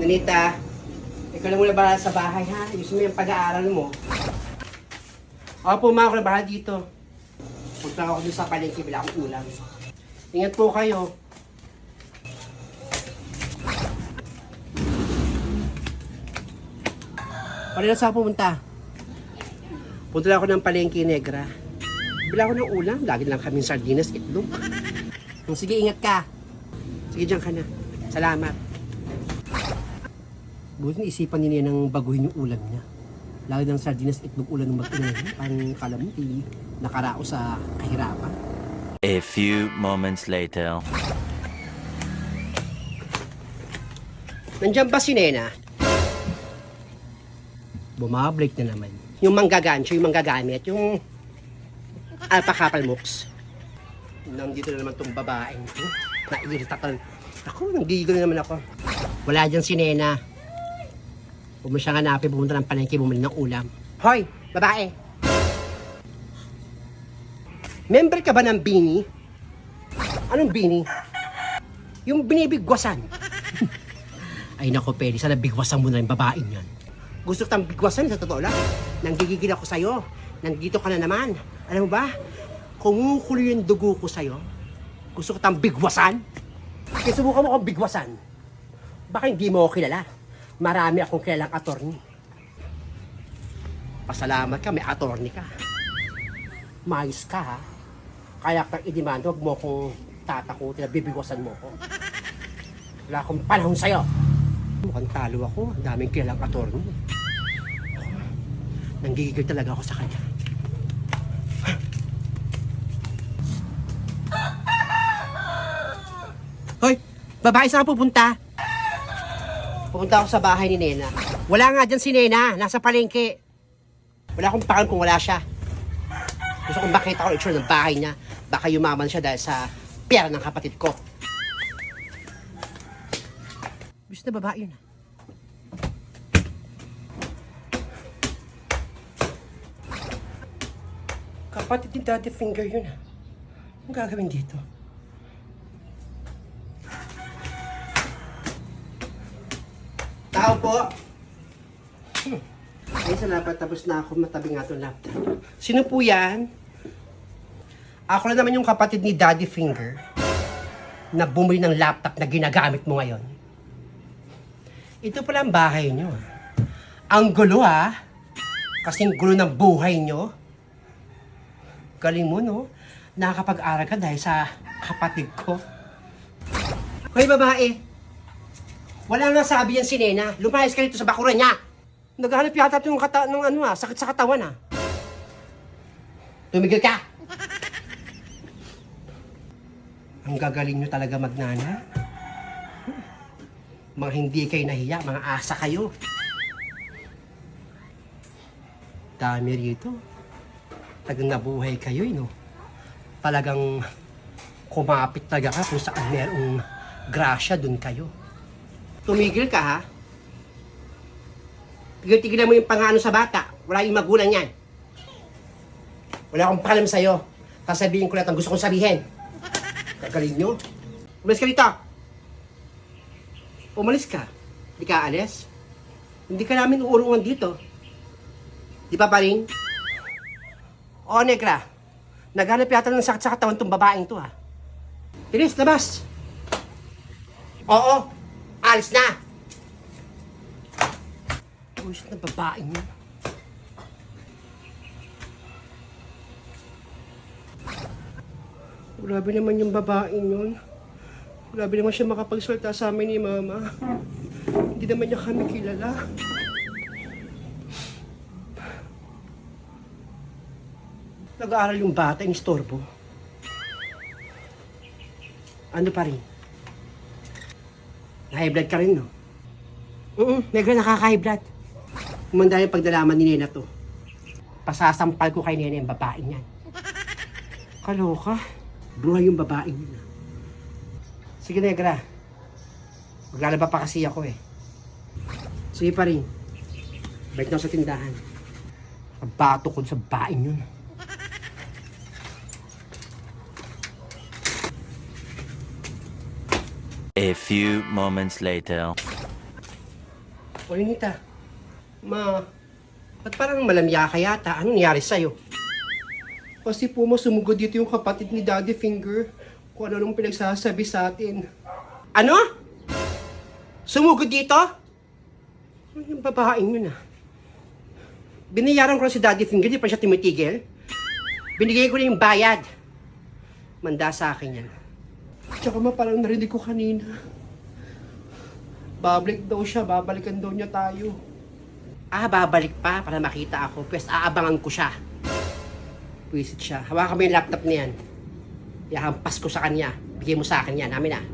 Nanita, ikaw na muna bahala sa bahay ha. Ayusin mo yung pag-aaral mo. Ako po mga ako na bahala dito. Punta ako dun sa palengke, bila akong ulam. Ingat po kayo. Pare na sa pumunta. Punta lang ako ng palengke negra. Bila ako ng ulam, lagi lang kaming sardinas, itlog. Sige, ingat ka. Sige, dyan ka na. Salamat. Buti isipan niya ng baguhin yung ulam niya. Lagi ng sardinas, itlog ulam ng mag-ina. Parang kala mo, di nakarao sa kahirapan. A few moments later. Nandiyan ba si Nena? Bumablik na naman. Yung manggagancho, yung manggagamit, yung alpacapal mooks. Nandito na naman tong babaeng to. Nairitatal. Ako, nanggigil na naman ako. Wala dyan si Nena. Huwag mo siyang hanapin, pumunta ng palengke, bumili ng ulam. Hoy, babae! Member ka ba ng Bini? Anong Bini? Yung binibigwasan. Ay nako, Peli, sana bigwasan mo na yung babaeng yan. Gusto kitang bigwasan, sa totoo lang. Nanggigigil ako sa'yo. Nandito ka na naman. Alam mo ba? Kumukulo yung dugo ko sa'yo. Gusto kitang bigwasan. Kaya subukan mo akong bigwasan. Baka hindi mo ako kilala. Marami akong kilalang attorney. Pasalamat ka, may attorney ka. Mayos ka, ha? Kaya kang i-demand, huwag mo akong tatakutin na bibigwasan mo ko. Wala akong panahon sa'yo. Mukhang talo ako. Ang daming kilalang attorney. Nanggigigil talaga ako sa kanya. Hoy! Babae, saan ka pupunta? Pupunta ako sa bahay ni Nena. Wala nga dyan si Nena. Nasa palengke. Wala akong pakan kung wala siya. Gusto kong makita ko itsura ng bahay niya. Baka yumaman siya dahil sa pera ng kapatid ko. Gusto na babae yun. ah. Kapatid ni Daddy Finger yun. ah. Anong gagawin dito? Tao po! Ay, salamat. Tapos na ako matabi nga itong laptop. Sino po yan? Ako na naman yung kapatid ni Daddy Finger na bumili ng laptop na ginagamit mo ngayon. Ito pala ang bahay nyo. ah. Ang gulo ha. Kasing gulo ng buhay nyo. Galing mo no. Nakakapag-aral ka dahil sa kapatid ko. Hoy babae. Wala nga sabi yan si Nena. Lumayas ka dito sa bakuran niya. Naghanap yata ito yung kata ng ano ah, sakit sa katawan ah. Tumigil ka! Ang gagaling nyo talaga magnana. Mga hindi kayo nahiya, mga asa kayo. Dami rito. Talagang nabuhay kayo, eh, no? Talagang kumapit talaga ka kung saan merong grasya dun kayo. Tumigil ka, ha? Tigil-tigilan mo yung pangano sa bata. Wala yung magulang yan. Wala akong pakalam sa'yo. Sasabihin ko lahat ang gusto kong sabihin. Gagaling nyo. Umalis ka dito. Umalis ka. Hindi ka alis. Hindi ka namin uurungan dito. Di ba pa rin? Oo, Negra. Naghanap yata ng sakit sa katawan tong babaeng to, ha. Bilis, labas. Oo. Alis na. Bullshit na babaeng yun. Grabe naman yung babaeng yun. Grabe naman siya makapagsalita sa amin ni Mama. Hindi naman niya kami kilala. Nag-aaral yung bata, yung istorbo. Ano pa rin? Na-high blood ka rin, no? Oo, negra nakaka-high blood. Umanda yung pagdalaman ni Nena to. Pasasampal ko kay Nena yung babaeng yan. Kaloka. Buhay yung babaeng yun. ah. Sige, negra. Maglalaba pa kasi ako eh. Sige pa rin. Balik na sa tindahan. Pabato ko sa babaeng yun. A few moments later. O, Ninita. Ma, ba't parang malamya ka yata? Anong nangyari sa'yo? Kasi po mo sumugod dito yung kapatid ni Daddy Finger kung ano nung pinagsasabi sa atin. Ano? Sumugod dito? Ano yung babaeng yun ah? Binayaran ko si Daddy Finger, di pa siya tumitigil. Binigay ko na yung bayad. Manda sa akin yan. Tsaka ma, parang narinig ko kanina. Babalik daw siya, babalikan daw niya tayo. Ah, babalik pa para makita ako. Pwes aabangan ko siya. Pwisit siya. Hawakan mo yung laptop niyan. Ihampas ko sa kanya. Bigay mo sa akin yan. Amin ah.